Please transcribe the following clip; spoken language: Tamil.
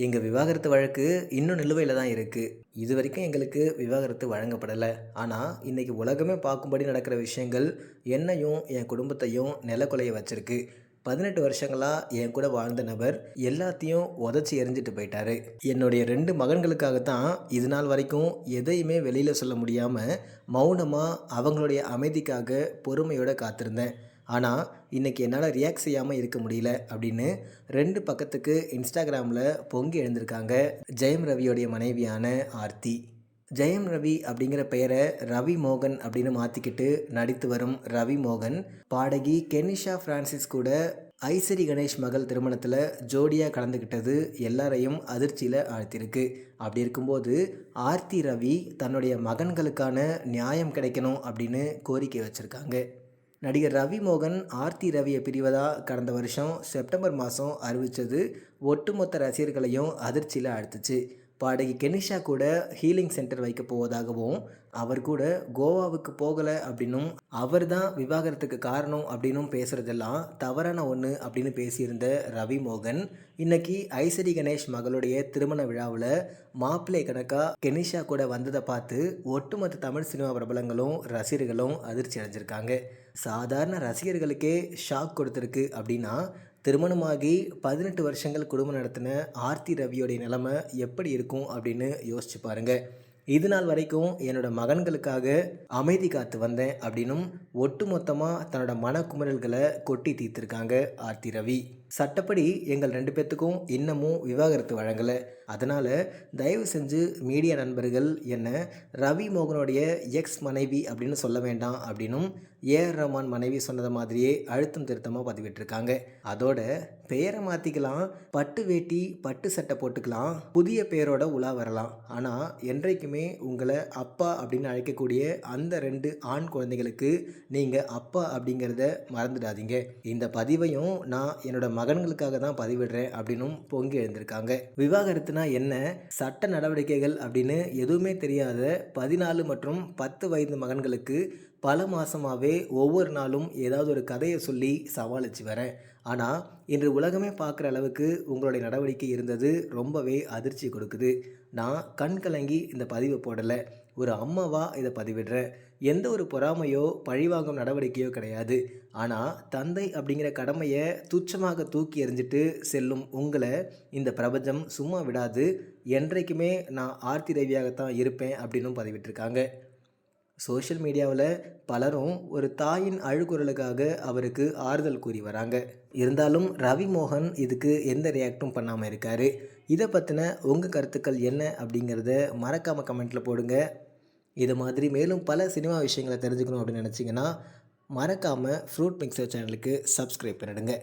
எங்கள் விவாகரத்து வழக்கு இன்னும் நிலுவையில் தான் இருக்குது இது வரைக்கும் எங்களுக்கு விவாகரத்து வழங்கப்படலை. ஆனால் இன்றைக்கி உலகமே பார்க்கும்படி நடக்கிற விஷயங்கள் என்னையும் என் குடும்பத்தையும் நிலக்குலைய வச்சுருக்கு. பதினெட்டு வருஷங்களாக என் கூட வாழ்ந்த நபர் எல்லாத்தையும் உதச்சி எறிஞ்சிட்டு போயிட்டாரு. என்னுடைய ரெண்டு மகன்களுக்காகத்தான் இது நாள் வரைக்கும் எதையுமே வெளியில் சொல்ல முடியாமல் மௌனமாக அவங்களுடைய அமைதிக்காக பொறுமையோடு காத்திருந்தேன். ஆனால் இன்றைக்கி என்னால் ரியாக்ட் செய்யாமல் இருக்க முடியல அப்படின்னு ரெண்டு பக்கத்துக்கு இன்ஸ்டாகிராமில் பொங்கி எழுந்திருக்காங்க ஜெயம் ரவியோடைய மனைவியான ஆர்த்தி. ஜெயம் ரவி அப்படிங்கிற பெயரை ரவி மோகன் அப்படின்னு மாற்றிக்கிட்டு நடித்து வரும் ரவி மோகன் பாடகி கெனிஷா ஃப்ரான்சிஸ் கூட ஐசரி கணேஷ் மகள் திருமணத்தில் ஜோடியாக கலந்துக்கிட்டது எல்லாரையும் அதிர்ச்சியில் ஆழ்த்தியிருக்கு. அப்படி இருக்கும்போது ஆர்த்தி ரவி தன்னுடைய மகன்களுக்கான நியாயம் கிடைக்கணும் அப்படின்னு கோரிக்கை வச்சுருக்காங்க. நடிகர் ரவி மோகன் ஆர்த்தி ரவியை பிரிவதாக கடந்த வருஷம் செப்டம்பர் மாதம் அறிவித்தது ஒட்டுமொத்த ரசிகர்களையும் அதிர்ச்சியில் அழுத்துச்சு பாடகி கெனிஷா கூட ஹீலிங் சென்டர் வைக்க போவதாகவும் அவர் கூட கோவாவுக்கு போகலை அப்படின்னும் அவர் தான் விவாகரத்துக்கு காரணம் அப்படின்னும் பேசுகிறதெல்லாம் தவறான ஒன்று அப்படின்னு பேசியிருந்த ரவி மோகன் இன்னைக்கு ஐசரி கணேஷ் மகளுடைய திருமண விழாவில் மாப்பிள்ளை கணக்காக கெனிஷா கூட வந்ததை பார்த்து ஒட்டுமொத்த தமிழ் சினிமா பிரபலங்களும் ரசிகர்களும் அதிர்ச்சி அடைஞ்சிருக்காங்க. சாதாரண ரசிகர்களுக்கே ஷாக் கொடுத்துருக்கு அப்படின்னா திருமணமாகி பதினெட்டு வருஷங்கள் குடும்பம் நடத்தின ஆர்த்தி ரவியோடைய நிலைமை எப்படி இருக்கும் அப்படின்னு யோசிச்சு பாருங்கள் இது நாள் வரைக்கும் என்னோடய மகன்களுக்காக அமைதி காத்து வந்தேன் அப்படின்னும் ஒட்டுமொத்தமாக தன்னோட மனக்குமுறல்களை கொட்டி தீர்த்திருக்காங்க ஆர்த்தி ரவி. சட்டப்படி எங்கள் ரெண்டு பேர்த்துக்கும் இன்னமும் விவாகரத்து வழங்கலை. அதனால் தயவு செஞ்சு மீடியா நண்பர்கள் என்னை ரவி மோகனுடைய எக்ஸ் மனைவி அப்படின்னு சொல்ல வேண்டாம் அப்படின்னும் ஏஆர் ரஹ்மான் மனைவி சொன்னதை மாதிரியே அழுத்தம் திருத்தமாக பதிவிட்டிருக்காங்க. அதோட பெயரை மாற்றிக்கலாம் பட்டு வேட்டி பட்டு சட்டை போட்டுக்கலாம் புதிய பெயரோட உலா வரலாம். ஆனால் என்றைக்குமே உங்களை அப்பா அப்படின்னு அழைக்கக்கூடிய அந்த ரெண்டு ஆண் குழந்தைகளுக்கு நீங்கள் அப்பா அப்படிங்கிறத மறந்துடாதீங்க. இந்த பதிவையும் நான் என்னோட மகன்களுக்காக தான் பதிவிடுறேன் அப்படின்னும் பொங்கி எழுந்திருக்காங்க. விவாகரத்துனா என்ன? சட்ட நடவடிக்கைகள் அப்படின்னு எதுவுமே தெரியாத பதினாலு மற்றும் பத்து வயது மகன்களுக்கு பல மாதமாகவே ஒவ்வொரு நாளும் ஏதாவது ஒரு கதையை சொல்லி சவாலிச்சு வரேன். ஆனால் இன்று உலகமே பார்க்குற அளவுக்கு உங்களுடைய நடவடிக்கை இருந்தது ரொம்பவே அதிர்ச்சி கொடுக்குது. நான் கண் கலங்கி இந்த பதிவை போடலை. ஒரு அம்மாவாக இதை பதிவிடுறேன் எந்த ஒரு பொறாமையோ பழிவாங்கும் நடவடிக்கையோ கிடையாது. ஆனால் தந்தை அப்படிங்கிற கடமையை துச்சமாக தூக்கி எறிஞ்சிட்டு செல்லும் உங்களை இந்த பிரபஞ்சம் சும்மா விடாது. என்றைக்குமே நான் ஆர்த்தி ரவியாகத்தான் இருப்பேன் அப்படின்னும் பதிவிட்டிருக்காங்க. சோஷியல் மீடியாவில் பலரும் ஒரு தாயின் அழுகுரலுக்காக அவருக்கு ஆறுதல் கூறி வராங்க. இருந்தாலும் ரவி மோகன் இதுக்கு எந்த ரியாக்டும் பண்ணாமல் இருக்கார்? இதை பற்றின உங்கள் கருத்துக்கள் என்ன அப்படிங்கிறத மறக்காமல் கமெண்ட்டில் போடுங்க. இது மாதிரி மேலும் பல சினிமா விஷயங்களை தெரிஞ்சுக்கணும் அப்படின்னு நினச்சிங்கன்னா மறக்காமல் ஃப்ரூட் மிக்சர் சேனலுக்கு சப்ஸ்கிரைப் பண்ணிடுங்க.